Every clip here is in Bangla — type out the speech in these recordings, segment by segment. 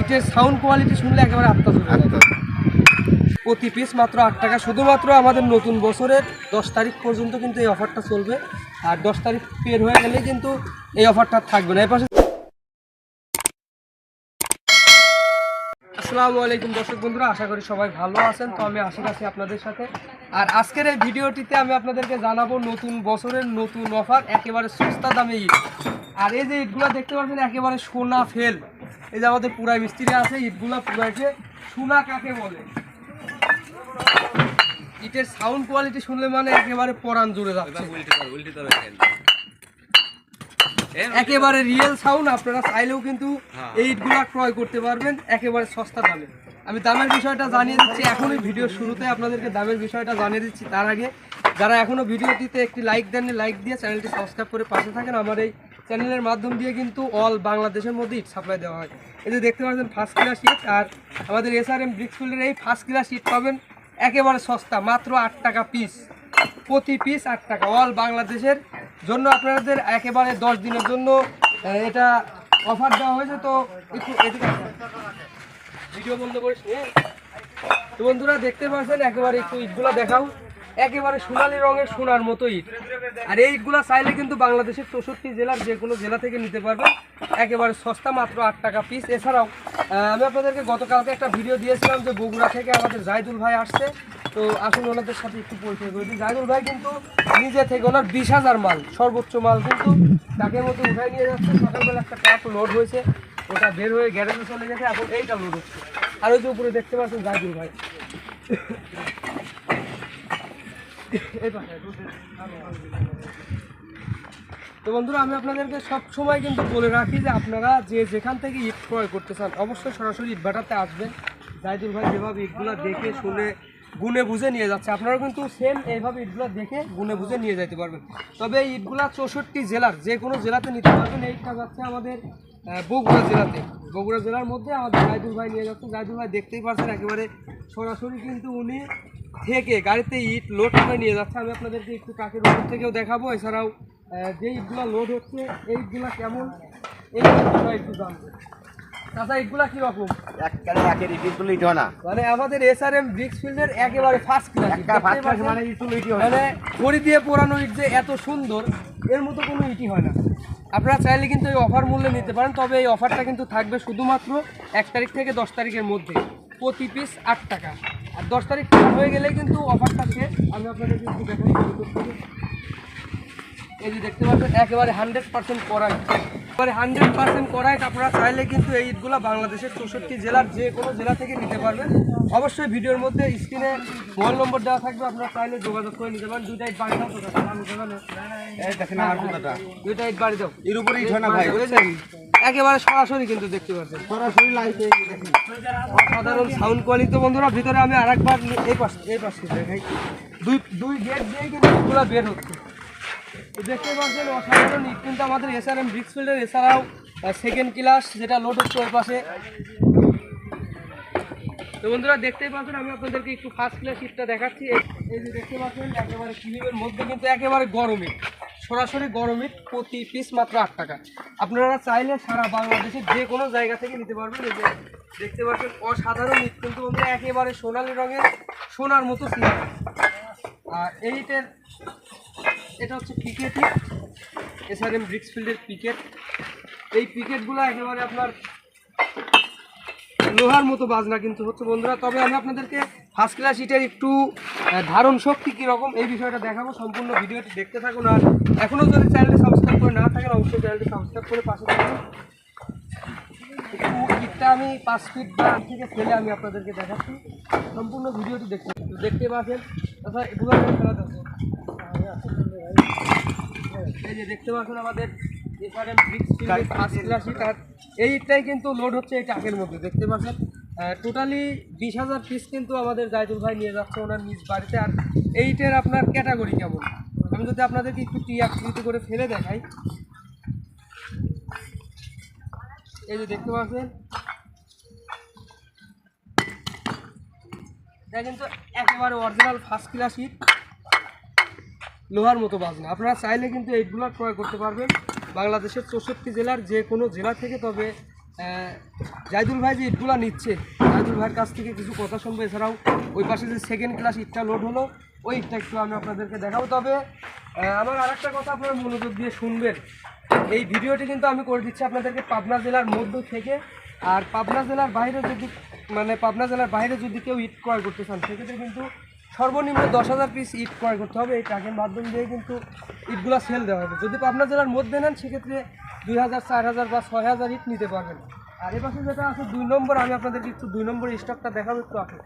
ইটের সাউন্ড কোয়ালিটি শুনলে একেবারে আত্মা প্রতি পিস মাত্র আট টাকা শুধুমাত্র আমাদের নতুন বছরের দশ তারিখ পর্যন্ত কিন্তু এই অফারটা চলবে। আর দশ তারিখ পের হয়ে গেলে কিন্তু এই অফারটা থাকবে না। এই পাশে আসসালামু আলাইকুম দর্শক বন্ধুরা, আশা করি সবাই ভালো আছেন। তো আমি আশা আছি আপনাদের সাথে। আর আজকের এই ভিডিওটিতে আমি আপনাদেরকে জানাব নতুন বছরের নতুন অফার, একেবারে সস্তা দামে ইট আর এই যে ইটগুলো দেখতে পাচ্ছেন, একেবারে সোনা ফেল। এই যে আমাদের পুরাই মিস্ত্রি আছে ইটগুলো পুরাইছে। সোনা কাকে বলে? ইটের সাউন্ড কোয়ালিটি শুনলে মানে একেবারে পরাণ জুড়ে যাচ্ছে। একেবারে রিয়েল সাউন্ড আপনারা চাইলেও কিন্তু এই ইটগুলা ক্রয় করতে পারবেন একেবারে সস্তা দামে। আমি দামের বিষয়টা জানিয়ে দিচ্ছি এখনই ভিডিও শুরুতে আপনাদেরকে দামের বিষয়টা জানিয়ে দিচ্ছি। তার আগে যারা এখনও ভিডিওটিতে একটি লাইক দেননি লাইক দিয়ে চ্যানেলটি সাবস্ক্রাইব করে পাশে থাকেন। আমার এই চ্যানেলের মাধ্যম দিয়ে কিন্তু অল বাংলাদেশের মধ্যে ইট সাপ্লাই দেওয়া হয়। এই যে দেখতে পাচ্ছেন ফার্স্ট ক্লাস ইট আর আমাদের এস আর এম ব্রিক্সফিল্ডের এই ফার্স্ট ক্লাস ইট পাবেন একেবারে সস্তা মাত্র আট টাকা পিস প্রতি পিস আট টাকা অল বাংলাদেশের জন্য আপনাদের একেবারে দশ দিনের জন্য এটা অফার দেওয়া হয়েছে, তো একটু ভিডিও বন্ধ করিস তো বন্ধুরা, দেখতে পাচ্ছেন, একেবারে একটু ইটগুলো দেখাও। একেবারে সোনালি রঙের সোনার মতো ইট আর এই ইটগুলা চাইলে কিন্তু বাংলাদেশের চৌষট্টি জেলার যে কোনো জেলা থেকে নিতে পারবেন। একেবারে সস্তা মাত্র আট টাকা পিস এছাড়াও আমি আপনাদেরকে গতকালকে একটা ভিডিও দিয়েছিলাম যে বগুড়া থেকে আমাদের জাহিদুল ভাই আসছে। তো আসুন ওনাদের সাথে একটু পরিচয় করে দিই। জাহিদুল ভাই কিন্তু নিজে থেকে ওনার বিশ হাজার মাল, সর্বোচ্চ মাল কিন্তু ট্রাকের মধ্যে উঠাই নিয়ে যাচ্ছে। সকালবেলা একটা ট্রাক লোড হয়েছে, ওটা বের হয়ে গ্যারেজে চলে গেছে, এখন এইটা লোড হচ্ছে। আর ওই যে উপরে দেখতে পাচ্ছেন জাহিদুল ভাই। তো বন্ধুরা, আমি আপনাদেরকে সব সময় কিন্তু বলে রাখি যে আপনারা যে যেখান থেকে ইট ক্রয় করতে চান, অবশ্যই সরাসরি ইট ভাটাতে আসবেন। জাহিদুল ভাই যেভাবে ইটগুলো দেখে, শুনে, গুনে বুঝে নিয়ে যাচ্ছে। আপনারা কিন্তু সেম এইভাবে ইটগুলো দেখে, গুনে বুঝে নিয়ে যেতে পারবেন। তবে এই ইটগুলা চৌষট্টি জেলার, যে কোনো জেলাতে নিতে পারবেন। এইটা যাচ্ছে আমাদের বগুড়া জেলাতে। বগুড়া জেলার মধ্যে আমাদের জাহিদুল ভাই নিয়ে যাচ্ছে। জাহিদুল ভাই দেখতেই পারছেন একেবারে সরাসরি কিন্তু উনি থেকে গাড়িতে ইট লোড করে নিয়ে যাচ্ছে। আমি আপনাদেরকে একটু কাকের উপর থেকেও দেখাবো। এছাড়াও যে ইটগুলো লোড হচ্ছে এই ইটগুলো কেমন? এই ইটগুলো একটু জানব। তাছাড়া ইটগুলো কীরকম একবারে একের ইটি তুলে ইটি হয় না। মানে আমাদের ব্রিক্স ফিল্ডের একেবারে ফার্স্ট ক্লাস মানে ইটি তুলে ইটি হয় মানে খড়ি দিয়ে পোড়ানো ইট যে এত সুন্দর এর মতো কোনো ইটি হয় না। আপনারা চাইলে কিন্তু এই অফার মূল্যে নিতে পারেন তবে এই অফারটা কিন্তু থাকবে শুধুমাত্র এক তারিখ থেকে দশ তারিখের মধ্যে। প্রতি পিস আট টাকা। আর দশ তারিখ হয়ে গেলে কিন্তু অফারটা শেষ। আমি আপনাদের কিন্তু দেখাই এই যে দেখতে পাচ্ছেন একেবারে হান্ড্রেড পার্সেন্ট করাই এবারে হান্ড্রেড পার্সেন্ট করাই আপনারা চাইলে কিন্তু এই ঈদগুলো বাংলাদেশের চৌষট্টি জেলার যে কোনো জেলা থেকে নিতে পারবেন। অবশ্যই ভিডিওর মধ্যে স্ক্রিনে মোবাইল নম্বর দেওয়া থাকবে আপনারা চাইলে যোগাযোগ করে নিতে পারেন। দুইটা ইট বাড়ি দাও তো দেখেন দুইটা ইট বাড়ি দাও এর উপরে ইট হয় না ভাই বুঝেছেন? একেবারে সরাসরি কিন্তু দেখতে পাচ্ছেন। সরাসরি লাইটে দেখেন। সাধারণ সাউন্ড কোয়ালিটি বন্ধুরা, ভিতরে আমি আরেকবার এই পাশে এই পাশে দেখাই। দুই দুই গেট দিয়েই কিন্তু ইটগুলো বের হচ্ছে। দেখতে পাচ্ছেন, অসাধারণ ইট কিন্তু আমাদের এস আর এম ব্রিক্সফিল্ডের এছাড়াও সেকেন্ড ক্লাস যেটা লোড হচ্ছে ওই পাশে। তো বন্ধুরা, দেখতেই পাচ্ছেন, আমি আপনাদেরকে একটু ফার্স্ট ক্লাস ইটটা দেখাচ্ছি। এই- যে দেখতে পাচ্ছেন, একেবারে ক্লিপের মধ্যে কিন্তু একেবারে গরম। সরাসরি গরম ইট প্রতি পিস মাত্র আট টাকা। আপনারা চাইলে সারা বাংলাদেশের যে কোনো জায়গা থেকে নিতে পারবেন। এই যে দেখতে পাচ্ছেন, অসাধারণ ইট কিন্তু বন্ধুরা, একেবারে সোনালি রঙের সোনার মতো সিমেন্ট আর এই ইটের এটা হচ্ছে পিকেট ইট এসআরএম ব্রিক্সফিল্ডের পিকেট এই পিকেটগুলো একেবারে আপনার লোহার মতো বাজনা কিন্তু হচ্ছে বন্ধুরা। তবে আমি আপনাদেরকে ফার্স্ট ক্লাস ইটের একটু ধারণ শক্তি কীরকম এই বিষয়টা দেখাবো সম্পূর্ণ ভিডিওটি দেখতে থাকুন আর এখনও যদি চ্যানেলটি সাবস্ক্রাইব করে না থাকেন অবশ্যই চ্যানেলটি সাবস্ক্রাইব করে পাশে থাকুন। ইটটা আমি পাঁচ ফিট বা থেকে ফেলে আমি আপনাদেরকে দেখাচ্ছি। সম্পূর্ণ ভিডিওটি দেখতে দেখতে পাচ্ছেন। তাছাড়া এগুলো খেলা এই যে দেখতে পাচ্ছেন আমাদের এফআরএম ব্রিক্স ফার্স্ট ক্লাস ইট আর এই ইটটাই কিন্তু লোড হচ্ছে এই ট্রাকের মধ্যে দেখতে পাচ্ছেন? টোটালি বিশ হাজার পিস কিন্তু আমাদের জায়দুল ভাই নিয়ে যাচ্ছে ওনার নিজ বাড়িতে। আর এই ইটের আপনার ক্যাটাগরি কেমন? আমি যদি আপনাদেরকে একটু টি আকৃতি করে ফেলে দেখাই। এই যে দেখতে পাচ্ছেন? এটা কিন্তু একেবারে অরিজিনাল ফার্স্ট ক্লাস ইট লোহার মতো বাজনা। আপনারা চাইলে কিন্তু এইগুলো ক্রয় করতে পারবেন। বাংলাদেশের চৌষট্টি জেলার যে কোনো জেলা থেকে, তবে জাইদুল ভাই যে ইটগুলো নিচ্ছে, জাইদুল ভাইয়ের কাছ থেকে কিছু কথা শুনব। এছাড়াও ওই পাশে যে সেকেন্ড ক্লাস ইটটা লোড হলো, ওই ইটটা একটু আমি আপনাদেরকে দেখাবো। তবে আমার আরেকটা কথা আপনারা মনোযোগ দিয়ে শুনবেন। এই ভিডিওটি কিন্তু আমি করে দিচ্ছি আপনাদেরকে পাবনা জেলার মধ্য থেকে। আর পাবনা জেলার বাইরে যদি মানে পাবনা জেলার বাইরে যদি কেউ ইট ক্রয় করতে চান, সেক্ষেত্রে কিন্তু সর্বনিম্ন দশ হাজার পিস ইট ক্রয় করতে হবে। এই ট্রাকের মাধ্যম দিয়ে কিন্তু ইটগুলো সেল দেওয়া হবে। যদি পাবনা জেলার মধ্যে নেন, সেক্ষেত্রে দুই হাজার, চার হাজার বা ছয় হাজার ইট নিতে পারবেন। আর এ পাশে যেটা আছে, দুই নম্বর, আমি আপনাদেরকে একটু দুই নম্বর স্টকটা দেখাবো একটু আসুন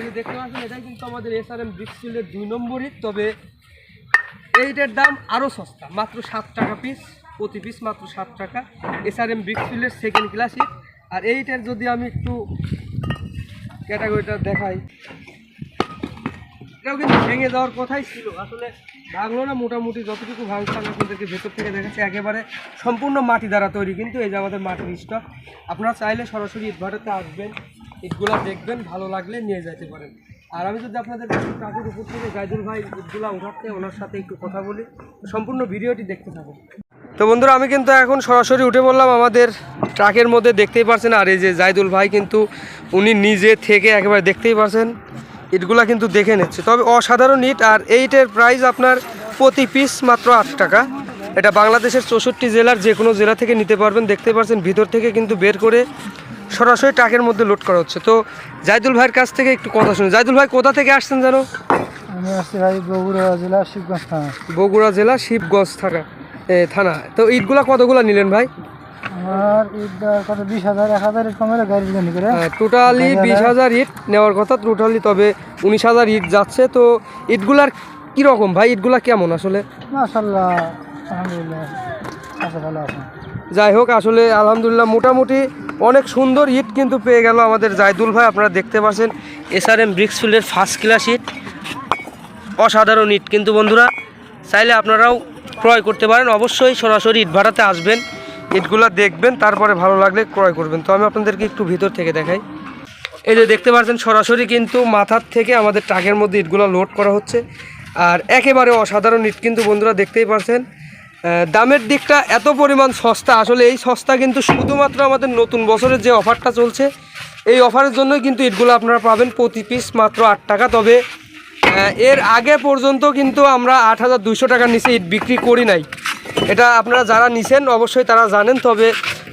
এই দেখতে পাচ্ছেন, এটাই কিন্তু আমাদের এস আর এম ব্রিক্সফিল্ডের দুই নম্বর ইট তবে এইটার দাম আরও সস্তা, মাত্র সাত টাকা পিস প্রতি পিস মাত্র সাত টাকা। এস আর এম ব্রিক্সফিল্ডের সেকেন্ড ক্লাস আর এইটার যদি আমি একটু ক্যাটাগরিটা দেখাই। এটাও কিন্তু ভেঙে যাওয়ার কথাই ছিল। আসলে ভাঙলো না, মোটামুটি যতটুকু ভাঙছে আমি আপনাদেরকে ভেতর থেকে দেখাচ্ছি। একেবারে সম্পূর্ণ মাটি দ্বারা তৈরি, কিন্তু এই যে আমাদের মাটির স্টক আপনারা চাইলে সরাসরি ইটভাটাতে আসবেন, ইটগুলো দেখবেন, ভালো লাগলে নিয়ে যেতে পারেন। আর আমি যদি আপনাদের ট্রাকের উপর থেকে গাইদুল ভাই ইটগুলো উঠাতে, ওনার সাথে একটু কথা বলি, সম্পূর্ণ ভিডিওটি দেখতে থাকুন। তো বন্ধুরা, আমি কিন্তু এখন সরাসরি উঠে বললাম আমাদের ট্রাকের মধ্যে, দেখতেই পারছেন। আর এই যে জাইদুল ভাই কিন্তু উনি নিজে থেকে একেবারে দেখতেই পারছেন। ইটগুলা কিন্তু দেখে নিচ্ছে। তবে অসাধারণ ইট আর এইটের প্রাইস আপনার প্রতি পিস মাত্র আট টাকা। এটা বাংলাদেশের চৌষট্টি জেলার যে কোনো জেলা থেকে নিতে পারবেন। দেখতে পাচ্ছেন ভিতর থেকে কিন্তু বের করে সরাসরি ট্রাকের মধ্যে লোড করা হচ্ছে। তো জাইদুল ভাইয়ের কাছ থেকে একটু কথা শুনি জাইদুল ভাই কোথা থেকে আসছেন জানো? আমি আসছি ভাই বগুড়া জেলা শিবগঞ্জ থানা। বগুড়া জেলা শিবগঞ্জ থানা থানা। তো ইটগুলা কতগুলা নিলেন ভাই? আমার কত বিশ হাজার এক হাজার কমে গাড়ি জানি করে। টোটালি বিশ হাজার ইট নেওয়ার কথা টোটালি তবে উনিশ হাজার ইট যাচ্ছে। তো ইটগুলার কীরকম ভাই? ইটগুলা কেমন আসলে? মাশাল্লাহ আলহামদুলিল্লাহ আচ্ছা ভালো আছে। যাই হোক আসলে আলহামদুলিল্লাহ মোটামুটি অনেক সুন্দর ইট কিন্তু পেয়ে গেল আমাদের জায়দুল ভাই আপনারা দেখতে পাচ্ছেন। এস আর এসআরএম ব্রিক্সফিল্ডের ফার্স্ট ক্লাস ইট অসাধারণ ইট কিন্তু বন্ধুরা। চাইলে আপনারাও ক্রয় করতে পারেন। অবশ্যই সরাসরি ইট ভাড়াতে আসবেন। ইটগুলো দেখবেন, তারপরে ভালো লাগলে ক্রয় করবেন। তো আমি আপনাদেরকে একটু ভিতর থেকে দেখাই। এই যে দেখতে পাচ্ছেন, সরাসরি কিন্তু মাথার থেকে আমাদের ট্রাকের মধ্যে ইটগুলো লোড করা হচ্ছে। আর একেবারে অসাধারণ ইট কিন্তু বন্ধুরা দেখতেই পারছেন দামের দিকটা এত পরিমাণ সস্তা, আসলে এই সস্তা কিন্তু শুধুমাত্র আমাদের নতুন বছরের যে অফারটা চলছে, এই অফারের জন্যই কিন্তু ইটগুলো আপনারা পাবেন প্রতি পিস মাত্র আট টাকা। তবে এর আগে পর্যন্ত কিন্তু আমরা আট হাজার দুশো টাকার নিচে ইট বিক্রি করি নাই। এটা আপনারা যারা নিছেন, অবশ্যই তারা জানেন, তবে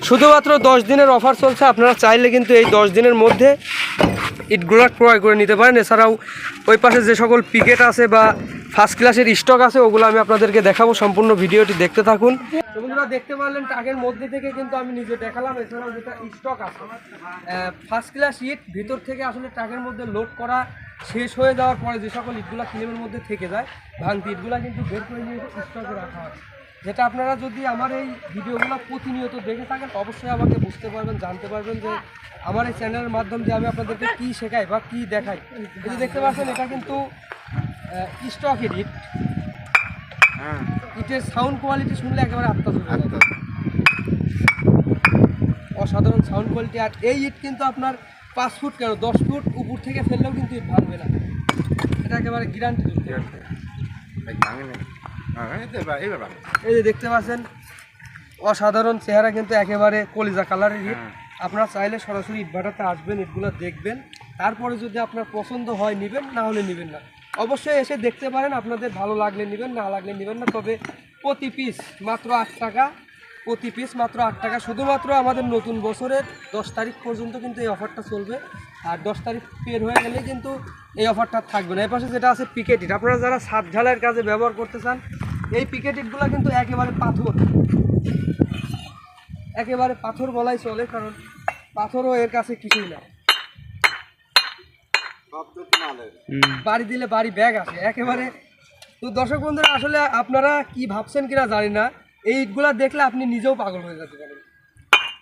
শুধুমাত্র দশ দিনের অফার চলছে, আপনারা চাইলে কিন্তু এই দশ দিনের মধ্যে ইটগুলো ক্রয় করে নিতে পারেন। এছাড়াও ওই পাশে যে সকল পিকেট আছে বা ফার্স্ট ক্লাসের স্টক আছে, ওগুলো আমি আপনাদেরকে দেখাবো সম্পূর্ণ ভিডিওটি দেখতে থাকুন। বন্ধুরা, দেখতে পারলেন ট্রাকের মধ্যে থেকে কিন্তু আমি নিজে দেখালাম, এছাড়াও যেটা স্টক আছে। ফার্স্ট ক্লাস ইট ভিতর থেকে আসলে ট্রাকের মধ্যে লোড করা শেষ হয়ে যাওয়ার পরে যে সকল ইটগুলো ক্লেমের মধ্যে থেকে যায়, ভাঙতি ইটগুলো কিন্তু বের করে নিয়ে স্টকে রাখা হয়। যেটা আপনারা যদি আমার এই ভিডিওগুলো প্রতিনিয়ত দেখে থাকেন অবশ্যই আমাকে বুঝতে পারবেন জানতে পারবেন যে আমার এই চ্যানেলের মাধ্যম দিয়ে আমি আপনাদেরকে কী শেখাই বা কী দেখাই। যদি দেখতে পাচ্ছেন এটা কিন্তু স্টকের ইট হ্যাঁ। ইটের সাউন্ড কোয়ালিটি শুনলে একেবারে আত্মা অসাধারণ সাউন্ড কোয়ালিটি আর এই ইট কিন্তু আপনার পাঁচ ফুট কেন? দশ ফুট উপর থেকে ফেললেও কিন্তু ইট ভাঙবে না। এটা একেবারে গ্যারান্টি এই যে দেখতে পাচ্ছেন অসাধারণ চেহারা কিন্তু একেবারে কলিজা কালারের ইট আপনারা চাইলে সরাসরি ইটভাটাতে আসবেন ইটগুলো দেখবেন। তারপরে যদি আপনার পছন্দ হয় নেবেন না হলে নেবেন না। অবশ্যই এসে দেখতে পারেন আপনাদের ভালো লাগলে নেবেন না লাগলে নেবেন না। তবে প্রতি পিস মাত্র আট টাকা প্রতি পিস মাত্র আট টাকা। শুধুমাত্র আমাদের নতুন বছরের দশ তারিখ পর্যন্ত কিন্তু এই অফারটা চলবে। আর দশ তারিখ পের হয়ে গেলে কিন্তু এই অফারটা থাকবে না। এর পাশে যেটা আছে পিকেটিট আপনারা যারা ছাদ ঢালাইয়ের কাজে ব্যবহার করতে চান এই পিকেটিটগুলো কিন্তু একেবারে পাথর। একেবারে পাথর বলাই চলে কারণ পাথরও এর কাছে কিছুই না। বাড়ি দিলে বাড়ি ব্যাগ আসে। একেবারে তো দর্শক বন্ধুরা আসলে আপনারা কি ভাবছেন কিনা জানি না। এই ইটগুলা দেখলে আপনি নিজেও পাগল হয়ে যেতে পারেন।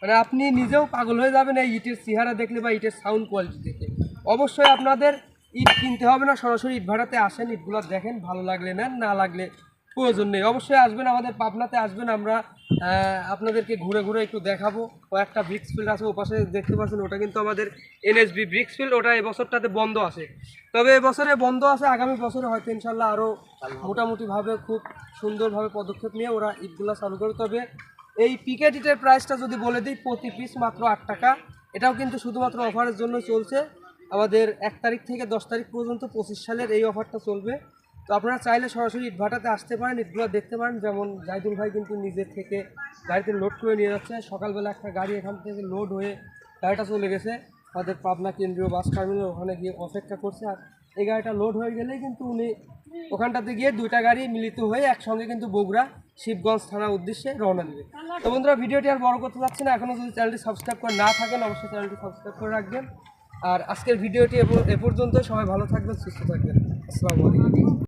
মানে আপনি নিজেও পাগল হয়ে যাবেন এই ইটের চেহারা দেখলে বা ইটের সাউন্ড কোয়ালিটি দেখে অবশ্যই আপনাদের ইট কিনতে হবে না। সরাসরি ইট ভাড়াতে আসেন ইটগুলো দেখেন ভালো লাগলে নেন না লাগলে প্রয়োজন নেই। অবশ্যই আসবেন, আমাদের পাবনাতে আসবেন, আমরা আপনাদেরকে ঘুরে ঘুরে একটু দেখাবো। কয়েকটা ব্রিক্স ফিল্ড আছে, ওপাশে দেখতে পাচ্ছেন, ওটা কিন্তু আমাদের এনএসবি ব্রিক্স ফিল্ড ওটা এবছরটাতে বন্ধ আছে। তবে এবছরে বন্ধ আছে, আগামী বছরে হয়তো ইনশাল্লাহ আরও মোটামুটিভাবে খুব সুন্দরভাবে পদক্ষেপ নিয়ে ওরা ঈদগুলো চালু করে তবে এই পিকেট ইটের প্রাইসটা যদি বলে দিই, প্রতি পিস মাত্র আট টাকা। এটাও কিন্তু শুধুমাত্র অফারের জন্য চলছে। আমাদের এক তারিখ থেকে দশ তারিখ পর্যন্ত পঁচিশ সালের এই অফারটা চলবে। তো আপনারা চাইলে সরাসরি ইটভাটাতে আসতে পারেন, ইটগুলো দেখতে পারেন। যেমন জাইদুল ভাই কিন্তু নিজের থেকে গাড়িতে লোড করে নিয়ে যাচ্ছে। সকালবেলা একটা গাড়ি এখান থেকে লোড হয়ে গাড়িটা চলে গেছে। আমাদের পাবনা কেন্দ্রীয় বাস টার্মিনাল, ওখানে গিয়ে অপেক্ষা করছে। আর এই গাড়িটা লোড হয়ে গেলেই কিন্তু উনি ওখানটাতে গিয়ে দুইটা গাড়ি মিলিত হয়ে একসঙ্গে কিন্তু বগুড়া, শিবগঞ্জ থানার উদ্দেশ্যে রওনা দেবে। তো বন্ধুরা, ভিডিওটি আর বড় করতে চাচ্ছি না। এখনও যদি চ্যানেলটি সাবস্ক্রাইব করে না থাকেন, অবশ্যই চ্যানেলটি সাবস্ক্রাইব করে রাখবেন। আর আজকের ভিডিওটি এ পর্যন্ত, সবাই ভালো থাকবেন, সুস্থ থাকবেন। আসসালামু আলাইকুম।